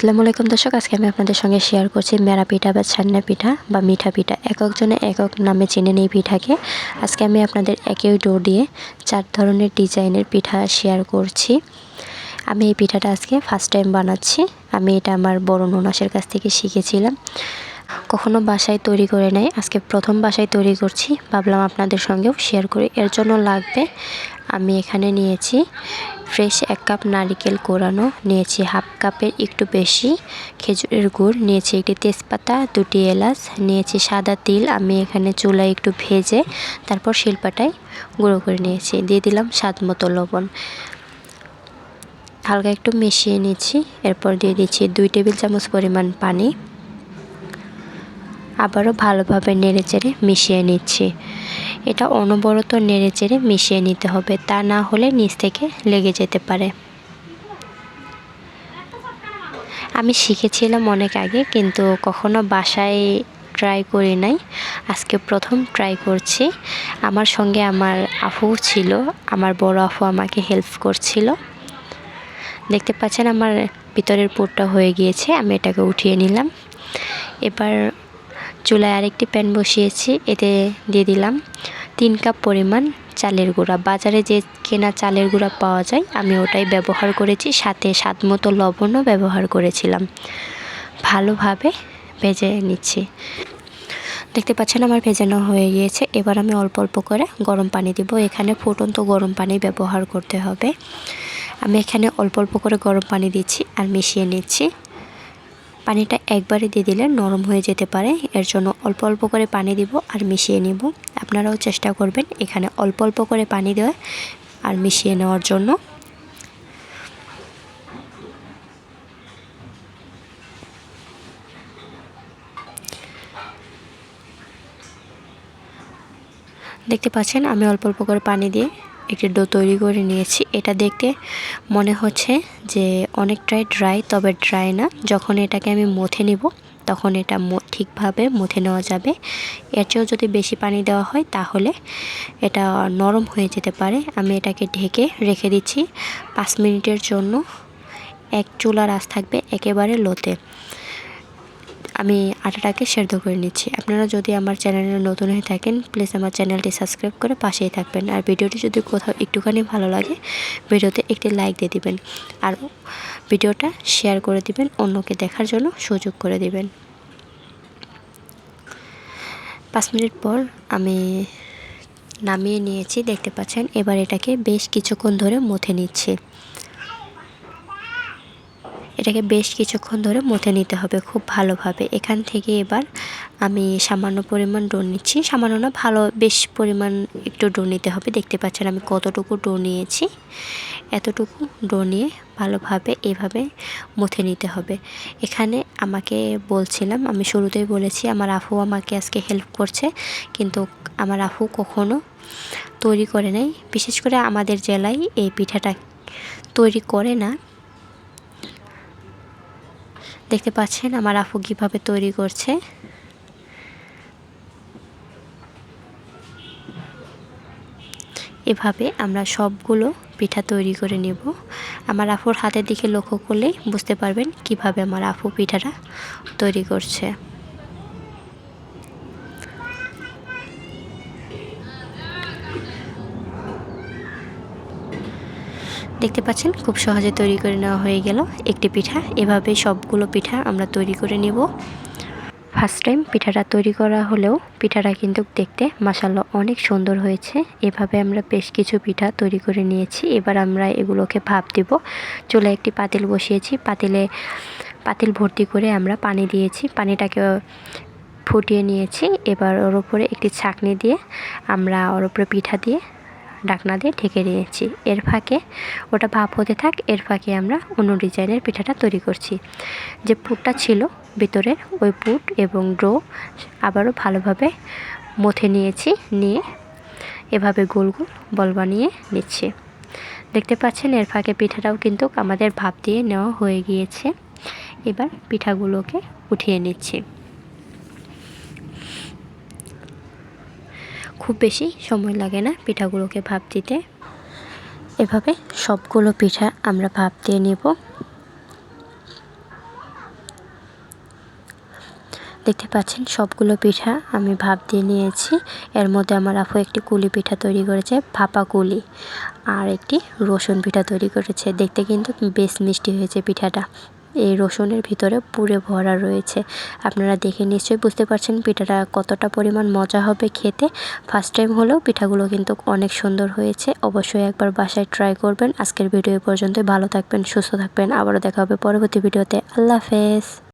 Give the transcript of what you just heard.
আসসালামু আলাইকুম দর্শক, আজকে আমি আপনাদের সঙ্গে শেয়ার করছি মেরা পিঠা বা ছান্না পিঠা বা মিঠা পিঠা। এক একজনে এক এক নামে চিনেন এই পিঠাকে। আজকে আমি আপনাদের একই ডো দিয়ে চার ধরনের ডিজাইনের পিঠা শেয়ার করছি। আমি এই পিঠাটা আজকে ফার্স্ট টাইম বানাচ্ছি। আমি এটা আমার বড় ননাসের কাছ থেকে শিখেছিলাম। কখনো বাসায় তৈরি করে নেয় আজকে প্রথম বাসায় তৈরি করছি। ভাবলাম আপনাদের সঙ্গেও শেয়ার করি। এর জন্য লাগবে, আমি এখানে নিয়েছি ফ্রেশ এক কাপ নারিকেল কোরানো নিয়েছি, হাফ কাপের একটু বেশি খেজুরের গুড় নিয়েছি, একটি তেজপাতা, দুটি এলাচ নিয়েছি, সাদা তিল আমি এখানে চুলায় একটু ভেজে তারপর শিল্পাটায় গুঁড়ো করে নিয়েছি, দিয়ে দিলাম স্বাদ মতো লবণ। হালকা একটু মিশিয়ে নিচ্ছি এরপর দিয়ে দিচ্ছি দুই টেবিল চামচ পরিমাণ পানি। আবারও ভালোভাবে নেড়ে চেড়ে মিশিয়ে নিচ্ছি। এটা অনবরত নেড়ে চেড়ে মিশিয়ে নিতে হবে। তা না হলে নিচ থেকে লেগে যেতে পারে। আমি শিখেছিলাম অনেক আগে, কিন্তু কখনো বাসায় ট্রাই করি নাই। আজকে প্রথম ট্রাই করছি। আমার সঙ্গে আমার আফু ছিল। আমার বড় আফু আমাকে হেল্প করছিল। দেখতে পাচ্ছেন আমার ভিতরের পুরটা হয়ে গিয়েছে। আমি এটাকে উঠিয়ে নিলাম। এবার চুলায় আরেকটি প্যান বসিয়েছি, এতে দিয়ে দিলাম তিন কাপ পরিমাণ চালের গুঁড়া। বাজারে যে কেনা চালের গুঁড়া পাওয়া যায়, আমি ওটাই ব্যবহার করেছি, সাথে স্বাদ মতো লবণও ব্যবহার করেছিলাম। ভালোভাবে ভেজে নিচ্ছি। দেখতে পাচ্ছেন আমার ভেজানো হয়ে গিয়েছে, এবার আমি অল্প অল্প করে গরম পানি দিব। এখানে ফুটন্ত গরম পানি ব্যবহার করতে হবে। আমি এখানে অল্প অল্প করে গরম পানি দিচ্ছি আর মিশিয়ে নিচ্ছি। পানিটা একবারে দিয়ে দিলে নরম হয়ে যেতে পারে। এর জন্য অল্প অল্প করে পানি দিব আর মিশিয়ে নিব। আপনারাও চেষ্টা করবেন এখানে অল্প অল্প করে পানি দেওয়া আর মিশিয়ে নেওয়ার জন্য। দেখতে পাচ্ছেন আমি অল্প অল্প করে পানি দিয়ে একটি ডো তৈরি করে নিয়েছি। এটা দেখতে মনে হচ্ছে যে অনেকটাই ড্রাই, তবে ড্রাই না। যখন এটাকে আমি মথে নিব, তখন এটা ঠিকভাবে মুথে নেওয়া যাবে। এর চেয়েও যদি বেশি পানি দেওয়া হয়, তাহলে এটা নরম হয়ে যেতে পারে। আমি এটাকে ঢেকে রেখে দিচ্ছি। পাঁচ মিনিটের জন্য এক চুলা রাস থাকবে একেবারে লোতে। আমি আটাটাকে সেদ্ধ করে নিচ্ছি। আপনারা যদি আমার চ্যানেলে নতুন হয়ে থাকেন প্লিজ আমার চ্যানেলটি সাবস্ক্রাইব করে পাশেই থাকবেন। আর ভিডিওটি যদি কোথাও একটুখানি ভালো লাগে, ভিডিওতে একটি লাইক দিয়ে দিবেন। আর ভিডিওটা শেয়ার করে দিবেন, অন্যকে দেখার জন্য সুযোগ করে দিবেন। পাঁচ মিনিট পর আমি নামিয়ে নিয়েছি, দেখতে পাচ্ছেন, এবার এটাকে বেশ কিছুক্ষণ ধরে মথে নিচ্ছি। এটাকে বেশ কিছুক্ষণ ধরে মথে নিতে হবে খুব ভালোভাবে। এখান থেকে এবার আমি সামান্য পরিমাণ ডো নিচ্ছি। সামান্য না, ভালো বেশ পরিমাণ একটু ডো নিতে হবে। দেখতে পাচ্ছেন আমি কতটুকু ডো নিয়েছি। এতটুকু ডো নিয়ে ভালোভাবে এভাবে মুথে নিতে হবে। এখানে আমাকে বলছিলাম, আমি শুরুতেই বলেছি, আমার আফু আমাকে আজকে হেল্প করছে, কিন্তু আমার আফু কখনো তৈরি করে নাই। বিশেষ করে আমাদের জেলায় এই পিঠাটা তৈরি করে না। দেখতে পাচ্ছেন আমার আফু কীভাবে তৈরি করছে। এভাবে আমরা সবগুলো পিঠা তৈরি করে নেব। আমার আফুর হাতের দিকে লক্ষ্য করলেই বুঝতে পারবেন কীভাবে আমার আফু পিঠাটা তৈরি করছে। দেখতে পাচ্ছেন, খুব সহজে তৈরি করে নেওয়া হয়ে গেল একটি পিঠা। এভাবে সবগুলো পিঠা আমরা তৈরি করে নেব। ফার্স্ট টাইম পিঠাটা তৈরি করা হলেও পিঠাটা কিন্তু দেখতে মাসাল্লা অনেক সুন্দর হয়েছে। এভাবে আমরা বেশ কিছু পিঠা তৈরি করে নিয়েছি। এবার আমরা এগুলোকে ভাপ দেব। চুলে একটি পাতিল বসিয়েছি। পাতিলে পাতিল ভর্তি করে আমরা পানি দিয়েছি। পানিটাকে ফুটিয়ে নিয়েছি। এবার ওর উপরে একটি ছাকনি দিয়ে আমরা ওর উপরে পিঠা দিয়ে ডাকনা দিয়ে ঢেকে দিয়েছি। এর ফাঁকে ওটা ভাপ হতে থাক, এর ফাঁকে আমরা অন্য ডিজাইনের পিঠাটা তৈরি করছি। যে পুরটা ছিল ভিতরের, ওই পুট এবং ড্রো আবারও ভালোভাবে মথে নিয়েছি, নিয়ে এভাবে গোল গোল বল বানিয়ে নিচ্ছি। দেখতে পাচ্ছেন, এর ফাঁকে পিঠাটাও কিন্তু আমাদের ভাপ দিয়ে নেওয়া হয়ে গিয়েছে। এবার পিঠাগুলোকে উঠিয়ে নিচ্ছি। খুব বেশি সময় লাগে না পিঠাগুলোকে ভাপ দিতে। এভাবে সবগুলো পিঠা আমরা ভাপ দিয়ে নেব। দেখতে পাচ্ছেন, সবগুলো পিঠা আমি ভাপ দিয়ে নিয়েছি। এর মধ্যে আমার আফু একটি কুলি পিঠা তৈরি করেছে, ভাপা কুলি, আর একটি রসুন পিঠা তৈরি করেছে। দেখতে কিন্তু বেশ মিষ্টি হয়েছে পিঠাটা। এই রসুনের ভিতরে পুরে ভরা রয়েছে। আপনারা দেখে নিশ্চয়ই বুঝতে পারছেন পিঠাটা কতটা পরিমাণ মজা হবে খেতে। ফার্স্ট টাইম হলেও পিঠাগুলো কিন্তু অনেক সুন্দর হয়েছে। অবশ্যই একবার বাসায় ট্রাই করবেন। আজকের ভিডিও পর্যন্ত ভালো থাকবেন, সুস্থ থাকবেন। আবারও দেখা হবে পরবর্তী ভিডিওতে। আল্লাহ হাফেজ।